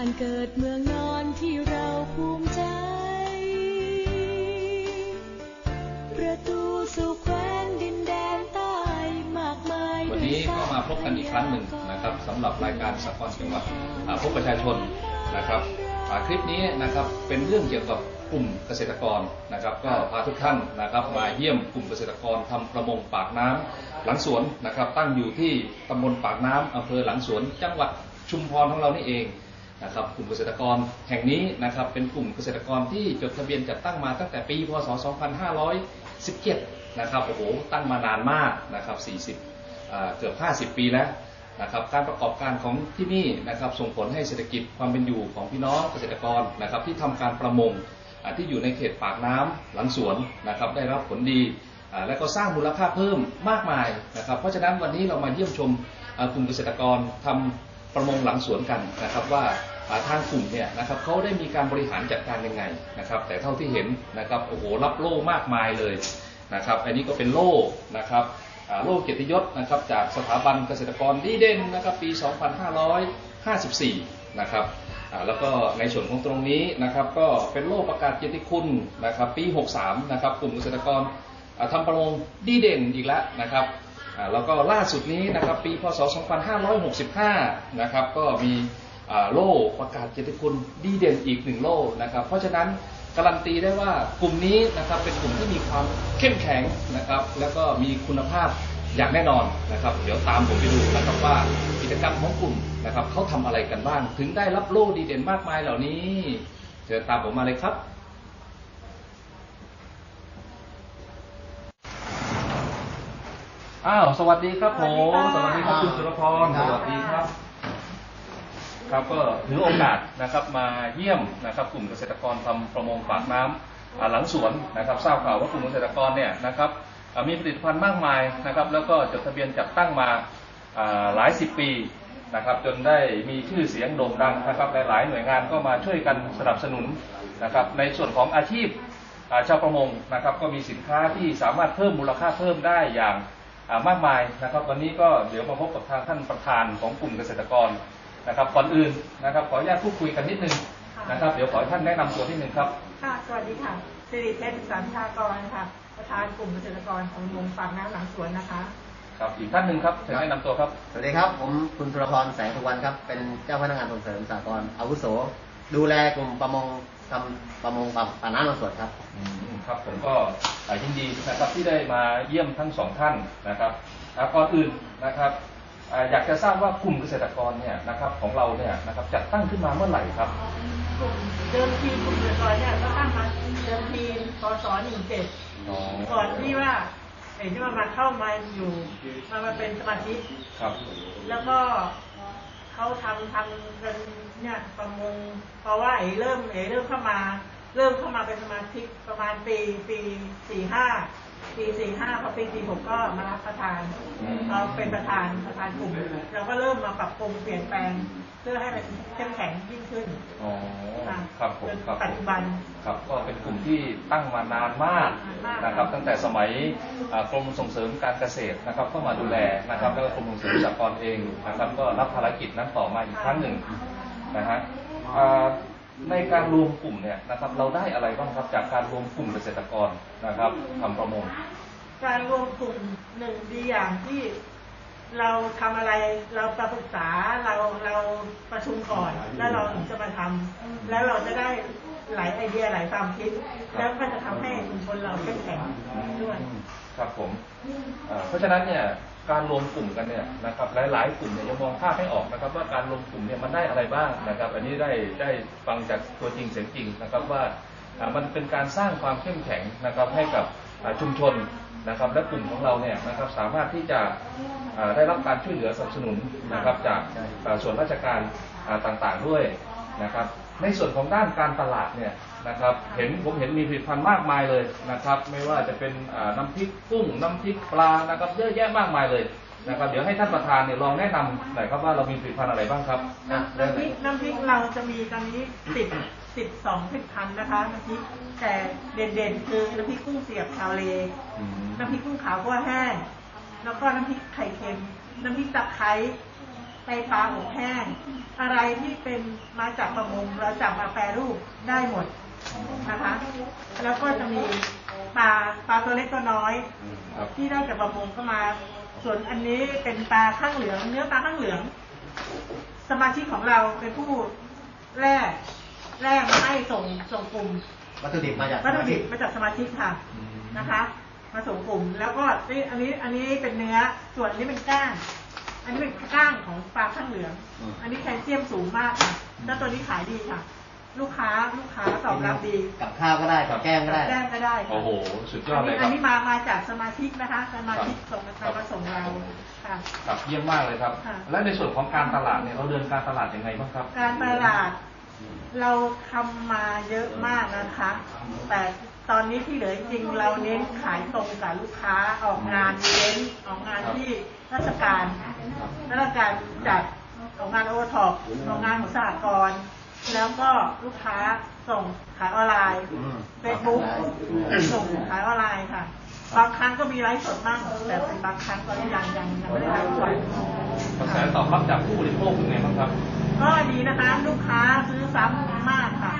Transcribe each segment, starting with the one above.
านเกิดเมืองนอนที่เราภูมิใจ ประตูสู่แคว้นดินแดนใต้มากมายวันนี้ก็มาพบกันอีกครั้งหนึ่งนะครับสำหรับรายการสากลจังหวัดพบประชาชนนะครับคลิปนี้นะครับเป็นเรื่องเกี่ยวกับกลุ่มเกษตรกรนะครับ ก็พาทุกท่านนะครับมาเยี่ยมกลุ่มเกษตรกรทำประมงปากน้ำหลังสวนนะครับ ตั้งอยู่ที่ตำบลปากน้ำอำเภอหลังสวนจังหวัดชุมพรของเรานี่เอง นะครับกลุ่มเกษตรกรแห่งนี้นะครับเป็นกลุ่มเกษตรกรที่จดทะเบียนจัดตั้งมาตั้งแต่ปีพศ 2517 นะครับโอ้โหตั้งมานานมากนะครับ 40 เกือบ 50 ปีแล้วนะครับการประกอบการของที่นี่นะครับส่งผลให้เศรษฐกิจความเป็นอยู่ของพี่น้องเกษตรกรนะครับที่ทำการประมงที่อยู่ในเขตปากน้ำหลังสวนนะครับได้รับผลดีและก็สร้างมูลค่าเพิ่มมากมายนะครับเพราะฉะนั้นวันนี้เรามาเยี่ยมชมกลุ่มเกษตรกรทำประมงหลังสวนกันนะครับว่า ทางกลุ่มเนี่ยนะครับเขาได้มีการบริหารจัดการยังไงนะครับแต่เท่าที่เห็นนะครับโอ้โหรับโล่มากมายเลยนะครับอันนี้ก็เป็นโล่นะครับโล่เกียรติยศนะครับจากสถาบันเกษตรกรดีเด่นนะครับปี 2554 นะครับอ่าแล้วก็ในส่วนของตรงนี้นะครับก็เป็นโล่ประกาศเกียรติคุณนะครับปี 63 นะครับกลุ่มเกษตรกรอ่าทำประมงดีเด่นอีกแล้วนะครับแล้วก็ล่าสุดนี้นะครับปีพศ 2565 นะครับก็มี โล่ประกาศเกียรติคุณดีเด่นอีกหนึ่งโล่นะครับ เพราะฉะนั้นการันตีได้ว่ากลุ่มนี้นะครับเป็นกลุ่มที่มีความเข้มแข็งนะครับ แล้วก็มีคุณภาพอย่างแน่นอนนะครับ เดี๋ยวตามผมไปดูนะครับว่ากิจกรรมของกลุ่มนะครับเขาทำอะไรกันบ้าง ถึงได้รับโล่ดีเด่นมากมายเหล่านี้เชิญตามผมมาเลยครับอ้าวสวัสดีครับผมสสวัวัสสดีดีคครัรับบคุณสุรพรครับสวัสดีครับ ครับก็ถือโอกาสนะครับมาเยี่ยมนะครับกลุ่มเกษตรกรทำประมงปากน้ำอ่าหลังสวนนะครับทราบข่าวว่ากลุ่มเกษตรกรเนี่ยนะครับมีผลิตภัณฑ์มากมายนะครับ แล้วก็จดทะเบียนจัดตั้งมาหลายสิบปีนะครับ จนได้มีชื่อเสียงโด่งดังนะครับหลายๆหน่วยงานก็มาช่วยกันสนับสนุนนะครับ ในส่วนของอาชีพชาวประมงนะครับ ก็มีสินค้าที่สามารถเพิ่มมูลค่าเพิ่มได้อย่างมากมายนะครับ วันนี้ก็เดี๋ยวมาพบกับทางท่านประธานของกลุ่มเกษตรกร นะครับก่อนอื่นนะครับขออนุญาตพูดคุยกันนิดนึงนะครับเดี๋ยวขอให้ท่านแนะนำตัวนิดนึงครับค่ะสวัสดีค่ะสิริเพชรสันชากรค่ะ ประธานกลุ่มเกษตรกรของวงปากน้ำหลังสวนนะคะครับอีกท่านหนึ่งครับเชิญแนะนำตัวครับ สวัสดีครับ ผมคุณสุรพรแสงสุวรรณครับ เป็นเจ้าพนักงานส่งเสริมสากลอาวุโส ดูแลกลุ่มประมงทำประมงปากปากน้ำลำสวนครับอืมครับ ผมก็อ่ายินดีนะครับที่ได้มาเยี่ยมทั้งสองท่านนะครับอ่าก่อนอื่นนะครับ อ่าอยากจะทราบว่ากลุ่มเกษตรกรเนี่ยนะครับของเราเนี่ยนะครับจัดตั้งขึ้นมาเมื่อไหร่ครับ กลุ่มเดิมทีกลุ่มเกษตรกรเนี่ยก็ตั้งมาเดิมทีพศ17อ๋อก่อนที่ว่าเห็นที่ว่ามาเข้ามาอยู่มามาเป็นสมาชิกครับ แล้วก็เขาทำทำกันเนี่ยประมงเพราะว่าเอ๋เริ่มเอ๋เริ่มเข้ามา เริ่มเข้ามาเป็นสมาชิกประมาณปีปีสี่ห้า ปีสี่ห้าพอปีสี่หกก็มารับประธานเราเป็นประธานประธานกลุ่มเราก็เริ่มมาปรับปรุงเปลี่ยนแปลง เพื่อให้มันเข้มแข็งยิ่งขึ้นอ๋อค่ะครับผมจนครับปัจจุบันครับก็เป็นกลุ่มที่ตั้งมานานมากนานมากนะครับ ตั้งแต่สมัยอ่ากรมส่งเสริมการเกษตรนะครับเข้ามาดูแลนะครับแล้วก็กรมส่งเสริมสหกรณ์เองนะครับ ก็รับภารกิจนั้นต่อมาอีกครั้งหนึ่งนะฮะอ่า ในการรวมกลุ่มเนี่ยนะครับเราได้อะไรบ้างครับจากการรวมกลุ่มเกษตรกรนะครับทำประมง การรวมกลุ่มหนึ่งดีอย่างที่เราทำอะไรเราประปรึกษาเราเราประชุมก่อน แล้วเราถึงจะมาทำแล้วเราจะได้หลายไอเดียหลายความคิด แล้วก็จะทำให้ชุมชนเราเข้มแข็งด้วย ครับผมอ่าเพราะฉะนั้นเนี่ย การรวมกลุ่มกันเนี่ยนะครับหลาย ๆ กลุ่มเนี่ยยังมองภาพไม่ออกนะครับ ว่าการรวมกลุ่มเนี่ยมันได้อะไรบ้างนะครับ อันนี้ได้ได้ฟังจากตัวจริงเสียงจริงนะครับว่ามันเป็นการสร้างความเข้มแข็งนะครับให้กับชุมชนนะครับและกลุ่มของเราเนี่ยนะครับสามารถที่จะได้รับการช่วยเหลือสนับสนุนนะครับจากส่วนราชการต่างๆด้วยนะครับ ในส่วนของด้านการตลาดเนี่ยนะครับเห็นผมเห็นมีผลิตภัณฑ์มากมายเลยนะครับ ไม่ว่าจะเป็นอ่าน้ำพริกกุ้งน้ำพริกปลานะครับเยอะแยะมากมายเลยนะครับเดี๋ยวให้ท่านประธานเนี่ยลองแนะนำหน่อยครับว่าเรามีผลิตภัณฑ์อะไรบ้างครับนะเริ่มน้ำพเลริยกน้ำพริกเราจะมีตอนนี้สิบสิบสองผลิตภัณฑ์นะคะน้ำพริกแต่เด่นๆคือน้ำพริกกุ้งเสียบชาวเลอืมน้ำพริกกุ้งขาวคั่วแห้งแล้วก็น้ำพริกไข่เค็มน้ำพริกตะไคร้ ไตปลาอบแห้ง อะไรที่เป็นมาจากประมงเราจับมาแปรรูปได้หมดนะคะ แล้วก็จะมีปลาปลาตัวเล็กตัวน้อยครับที่ได้จากประมงก็มา ส่วนอันนี้เป็นปลาข้างเหลือง เนื้อปลาข้างเหลือง สมาชิกของเราเป็นผู้แร่แร่มาให้ส่งส่งกลุ่มวัตถุดิบมาจากวัตถุดิบมาจากสมาชิกค่ะอืมนะคะ มาส่งกลุ่มแล้วก็นี่อันนี้อันนี้เป็นเนื้อส่วนอันนี้เป็นก้าง อันนี้เป็นก้างของปลาข้างเหลืองอันนี้แคลเซียมสูงมากค่ะแล้วตัวนี้ขายดีค่ะ ลูกค้าลูกค้าตอบรับดีกับข้าวก็ได้กับแกล้มก็ได้ แจ้งก็ได้ค่ะโอ้โห สุดยอดเลยคอัรันบ นี้มามาจากสมาชิกนะคะ สมาชิกครับส่งมามาส่งเราค่ะ ครับเยี่ยมมากเลยครับ ค่ะ และในส่วนของการตลาดเนี่ยเราเดินการตลาดยังไงบ้างครับ การตลาดเราทำมาเยอะมากนะคะ แต่ตอนนี้ที่เหลือจริงเราเน้นขายตรงกับลูกค้าออกงานอีเวนต์ออกงานที่ ราชการราชการจัดออกงานโอท็อปออกงานของสหกรณ์แล้วก็ลูกค้าส่งขายออนไลน์อืมเฟซบุ๊กอืมส่งขายออนไลน์ค่ะ บางครั้งก็มีไลฟ์สดบ้างแต่เป็นบางครั้งก็ยังยังยังไม่ได้ไลฟ์สดกระแสตอบรับจากผู้บริโภคเป็นไงบ้างครับ ก็ดีนะคะ ลูกค้าซื้อซ้ำมากค่ะ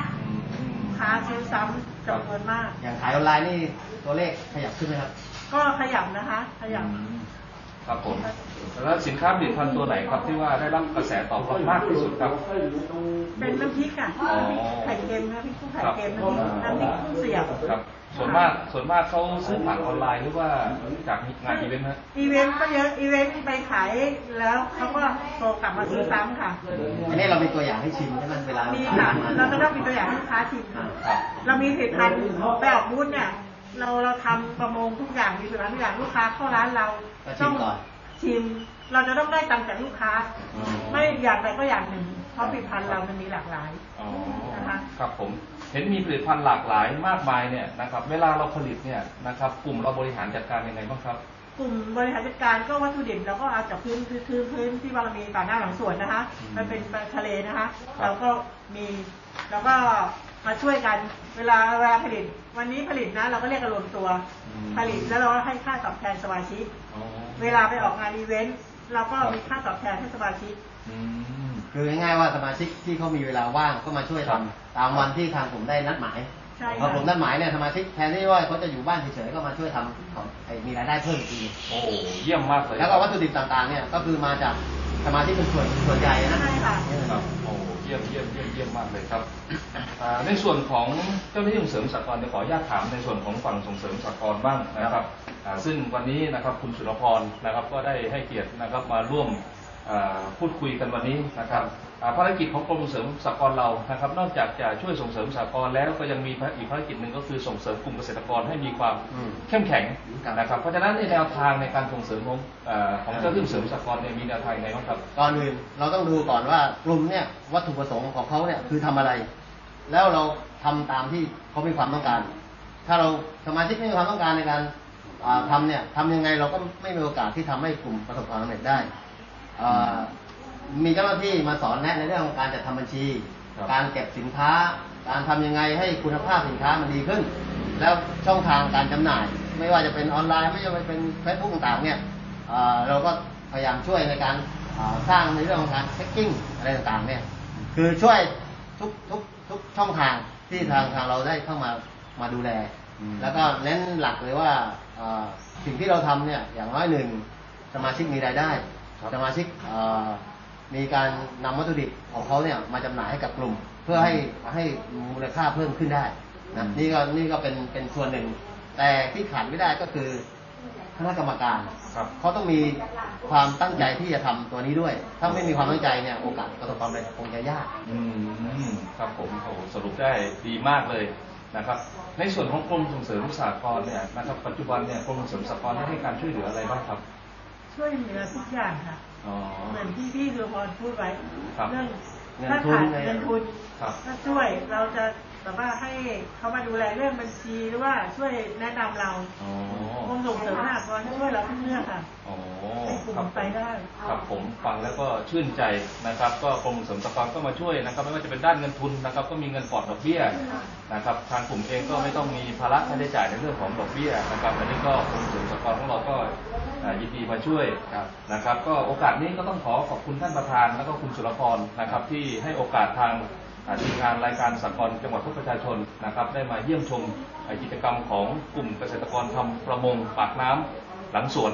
ลูกค้าซื้อซ้ำจำนวนมาก อย่างขายออนไลน์นี่ตัวเลขขยับขึ้นไหมครับ ก็ขยับนะคะ ขยับ ครับผม แล้วสินค้าผลิตภัณฑ์ตัวไหนครับที่ว่าได้รับกระแสตอบรับมากที่สุดครับเป็นน้ำพริกอะอ๋อไข่เค็มนะพริกกุ้งไข่ครับเค็มน้ำพริกน้ำพริกกุ้งเสียบครับ ส่วนมากส่วนมากเขาซื้อผ่านออนไลน์หรือว่าจากงานอีเวนต์ฮะอีเวนต์ก็เยอะอีเวนต์ไปขายแล้วเขาก็โทรกลับมาซื้อซ้ำค่ะอันนี้เรามีตัวอย่างให้ชิมใช่ไหมเวลามีขายค่ะมาเราจะต้องมีตัวอย่างให้ลูกค้าชิมค่ะครับเรามีผลิตภัณฑ์ไปออกบูธเนี่ย เราเราทำประมงทุกอย่างมีผลิตภัณฑ์ทุกอย่างลูกค้าเข้าร้านเราก็ชิมก่อนชิมเราจะต้องได้ตังค์จากลูกค้าอ๋อไม่อย่างใดก็อย่างหนึ่ง เพราะผลิตภัณฑ์เรามันมีหลากหลายอ๋อนะคะครับผมเห็นมีผลิตภัณฑ์หลากหลายมากมายเนี่ยนะครับเวลาเราผลิตเนี่ยนะครับกลุ่มเราบริหารจัดการยังไงบ้างครับ กลุ่มบริหารจัดการก็วัตถุดิบเราก็เอาจากพื้นพื้นพื้นพื้นที่ว่าเรามีป่าหน้าหลังสวนนะคะอืมมันเป็นทะเลนะคะครับเราก็มีเราก็ มาช่วยกัน เวลาเวลาผลิต วันนี้ผลิตนะ เราก็เรียกกันรวมตัว ผลิตแล้วเราก็ให้ค่าตอบแทนสมาชิกอ๋อเวลาไปออกงานอีเวนต์เราก็มีค่าตอบแทนให้สมาชิกอืมคือง่ายๆว่าสมาชิกที่เขามีเวลาว่างก็มาช่วยทำตามวันที่ทางผมได้นัดหมายใช่พอค่ะผมนัดหมายเนี่ยสมาชิกแทนที่ว่าเขาจะอยู่บ้านเฉยๆก็มาช่วยทำของไอ้มีรายได้เพิ่มอีกทีโอ้โหเยี่ยมมากเลยแล้วก็วัตถุดิบต่างๆเนี่ยก็คือมาจากสมาชิกเป็นส่วนส่วนใหญ่นะใช่ค่ะครับโอ้โหเยี่ยมเยี่ยมเยี่ยมเยี่ยมมากเลยครับในส่วนของเจ้าหน้าที่ส่งเสริมสหกรณ์เดี๋ยวขออนุญาตถามในส่วนของฝั่งส่งเสริมสหกรณ์บ้างนะครับซึ่งวันนี้นะครับคุณสุรพรนะครับก็ได้ให้เกียรตินะครับมาร่วม พูดคุยกันวันนี้นะครับภารกิจของกรมส่งเสริมสหกรณ์เรานะครับ นอกจากจะช่วยส่งเสริมสหกรณ์แล้วก็ยังมีอีกภารกิจหนึ่งก็คือส่งเสริมกลุ่มเกษตรกรให้มีความเข้มแข็งนะครับ เพราะฉะนั้นในแนวทางในการส่งเสริมของเอ่อของเจ้าหน้าที่ส่งเสริมสหกรณ์เนี่ยมีแนวทางยังไงบ้างครับก่อนอื่นเราต้องดูก่อนว่ากลุ่มเนี่ยวัตถุประสงค์ของเขาเนี่ยคือทำอะไร แล้วเราทำตามที่เขามีความต้องการ ถ้าเราสมาชิกไม่มีความต้องการในการทำเนี่ยทำยังไงเราก็ไม่มีโอกาสที่ทำให้กลุ่มประสบความสำเร็จได้ มีเจ้าหน้าที่มาสอนแนะในเรื่องของการจัดทำบัญชีครับการเก็บสินค้า การทำยังไงให้คุณภาพสินค้ามันดีขึ้น แล้วช่องทางการจำหน่าย ไม่ว่าจะเป็นออนไลน์ไม่ว่าจะเป็นเฟซบุ๊กต่างๆเนี่ยอ่าเราก็พยายามช่วยในการอ่าสร้างในเรื่องของการเช็คกิ้งอะไรต่างๆเนี่ยคือช่วยทุกทุกทุกช่องทางที่ทางทางเราได้เข้ามามาดูแลอืมแล้วก็เน้นหลักเลยว่าอ่าสิ่งที่เราทำเนี่ยอย่างน้อยหนึ่งสมาชิกมีรายได้ครับ สมาชิกอ่ามีการนำวัตถุดิบของเขาเนี่ยมาจำหน่ายให้กับกลุ่ม เพื่อให้ให้มูลค่าเพิ่มขึ้นได้นะนี่ก็นี่ก็เป็นเป็นส่วนหนึ่ง แต่ที่ขาดไม่ได้ก็คือคณะกรรมการครับเขาต้องมีความตั้งใจที่จะทำตัวนี้ด้วย ถ้าไม่มีความตั้งใจเนี่ยโอกาสประสบความสำเร็จคงจะยากอืมครับผมโอ้โหสรุปได้ดีมากเลยนะครับ ในส่วนของกรมส่งเสริมสหกรณ์เนี่ยนะครับปัจจุบันเนี่ยกรมส่งเสริมสหกรณ์ได้ให้การช่วยเหลืออะไรบ้างครับ ช่วยเหลือทุกอย่างค่ะอ๋อเหมือนที่พี่สุพรพูดไว้ครับเรื่องเงินถ้าทุนขาดไงเงินทุนครับถ้าช่วยเราจะ แบบว่าให้เขามาดูแลเรื่องบัญชีหรือว่าช่วยแนะนำเราอ๋อ กรมส่งเสริมสหกรณ์ช่วยเราทุกเรื่องค่ะอ๋อให้กลุ่ครับมไปได้ ครับผมฟังแล้วก็ชื่นใจนะครับ ก็กรมส่งเสริมสหกรณ์ก็มาช่วยนะครับ ไม่ว่าจะเป็นด้านเงินทุนนะครับ ก็มีเงินปลอดดอกเบี้ยนะครับ ทางกลุ่มเองก็ไม่ต้องมีภาระค่าใช้จ่ายในเรื่องของดอกเบี้ยนะครับอันนี้ก็กรมส่งเสริมสหกรณ์ของเราก็อ่ายินดีมาช่วยนะครับ ก็โอกาสนี้ก็ต้องขอขอบคุณท่านประธานแล้วก็คุณสุรพรนะครับ ที่ให้โอกาสทางอ่า ทีมงานรายการสหกรจังหวัดพุทธประชาชนนะครับ ได้มาเยี่ยมชมกิจกรรมของกลุ่มเกษตรกรทำประมงปากน้ำหลังสวน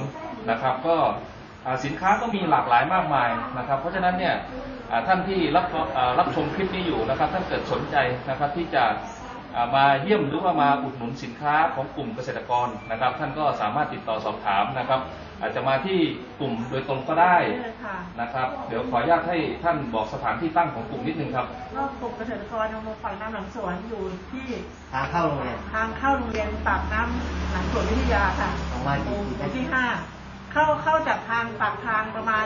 นะครับ ก็สินค้าก็มีหลากหลายมากมายนะครับ เพราะฉะนั้นเนี่ยท่านที่รับรับชมคลิปนี้อยู่นะครับ ท่านเกิดสนใจนะครับที่จะ มาเยี่ยมหรือว่ามาอุดหนุนสินค้าของกลุ่มเกษตรกรนะครับ ท่านก็สามารถติดต่อสอบถามนะครับ อาจจะมาที่กลุ่มโดยตรงก็ได้ได้เลยค่ะนะครับ เดี๋ยวขออนุญาตให้ท่านบอกสถานที่ตั้งของกลุ่มนิดนึงครับก็กลุ่มเกษตรกรอำเภอฝั่งน้ำหลังสวนอยู่ที่ทางเข้าโรงเรียนทางเข้าโรงเรียนปากน้ำหลังสวนวิทยาค่ะประมาณหกี่มู่กิโลที่ห้าเข้าเข้าจากทางปากทางประมาณ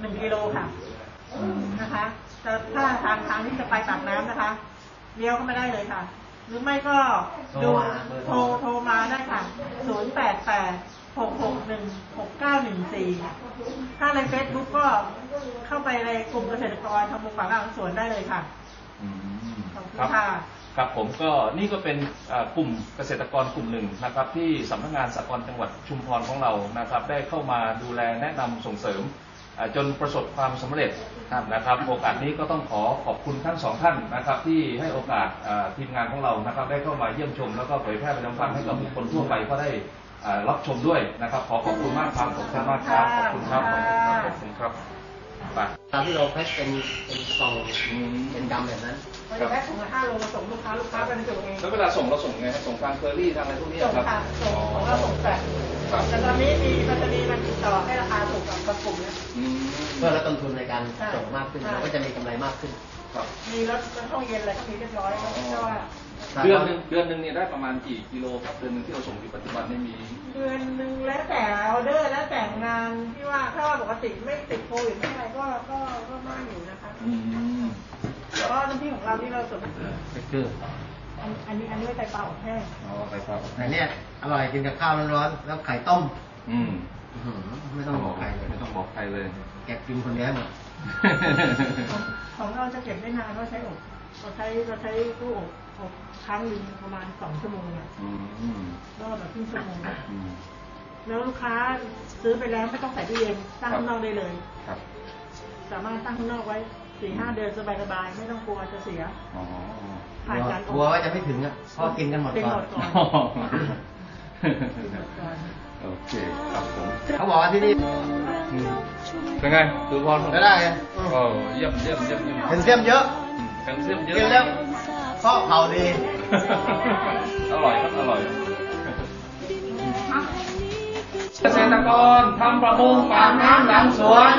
หนึ่งกิโลค่ะนะคะจะถ้าทางทางที่จะไปปากน้ำนะคะเลี้ยวเข้ามาได้เลยค่ะห รือไม่ก็ดูโทรโทรมาได้ค่ะศูนย์แปดแปดหกหกหนึ่งหกเก้าหนึ่งสี่ถ้าในเฟซบุ๊กก็เข้าไปในกลุ่มเกษตรกรทำมุกป่าหลังสวนได้เลยค่ะอืมขอบคุณครับ ค่ะ ครับผมก็นี่ก็เป็นอ่ากลุ่มเกษตรกรกลุ่มหนึ่งนะครับที่สำนักงานสหกรณ์จังหวัดชุมพรของเรานะครับ ได้เข้ามาดูแลแนะนำส่งเสริมอ่า จนประสบความสำเร็จนะครับ โอกาสนี้ก็ต้องขอขอบคุณทั้งสองท่านนะครับ ที่ให้โอกาสอ่าทีมงานของเรานะครับ ได้เข้ามาเยี่ยมชม แล้วก็เผยแพร่ประชาสัมพันธ์ให้กับบุคคลทั่วไปก็ได้อ่ารับชมด้วยนะครับ ขอขอบคุณมากครับขอบคุณมากครับขอบคุณครับขอบคุณครับขอบคุณครับไปตามที่เราแพ็คเป็นเป็นกล่องอืมเป็นกำแบบนั้นเราจะแพ็คถุงละห้าโลมาส่งลูกค้าลูกค้าเป็นส่งเองแล้วเวลาส่งเราส่งไงครับส่งทางเคอรี่ทางอะไรพวกนี้ส่งครับค่ะส่งของเราส่งแฟกครับ แต่ตอนนี้มีมันจะมีมันติดต่อให้ราคาถูกกับบางกลุ่มนะอืมเพื่อลดต้นทุนในการใช่ส่งมากขึ้นใช่เราก็จะมีกำไรมากขึ้นครับมีรถรถห้องเย็นอะไรก็มีเรียบร้อยแล้วก็ว่าเดือนหนึ่งเดือนหนึ่งเนี่ยได้ประมาณกี่กิโลครับเดือนหนึ่งที่เราส่งอยู่ปัจจุบันเนี่ยมี เดือนหนึ่งแล้วแต่ออเดอร์แล้วแต่งานที่ว่าถ้าว่าปกติไม่ติดโควิดไม่อะไรก็ก็ก็มากอยู่นะคะอืมแล้วก็น้ำพริกของเราที่เราส่งคือ อันอันนี้อันนี้ไว้ไตปลาอบแห้งอ๋อไปครับแต่เนี่ยอร่อยกินกับข้าวร้อนๆแล้วไข่ต้มอืมอื้อหือไม่ต้องบอกใครเลยไม่ต้องบอกใครเลย แกะกินคนเดียวให้หมดของของเราจะเก็บได้นานก็ใช้อบเราใช้เราใช้ตู้อบอบครั้งหนึ่งประมาณสองชั่วโมงเนี่ยอืมรอบแบบครึ่งชั่วโมงอืมแล้วลูกค้าซื้อไปแล้วไม่ต้องใส่ตู้เย็นตั้งข้างนอกได้เลย ครับ สามารถตั้งข้างนอกไว้ สี่ห้าเดือนสบายๆไม่ต้องกลัวจะเสีย อ๋อผ่านการกลัวว่าจะไม่ถึงอะเพราะกินกันหมดเป็นก่หอมนดก่อน โอเคครับผมเขาบอกว่าที่นี่อืมเป็นไงดูพรก็ได้ไงโอ้เยี่ยมเยี่ยมเยี่ยมเยี่ยมเห็นเสียมเยอะแคลเซียมเยอะ กินแล้วเพราะเผาดี อร่อยครับ อร่อยเกษตรกรทำประมงปากน้ำหลังสวน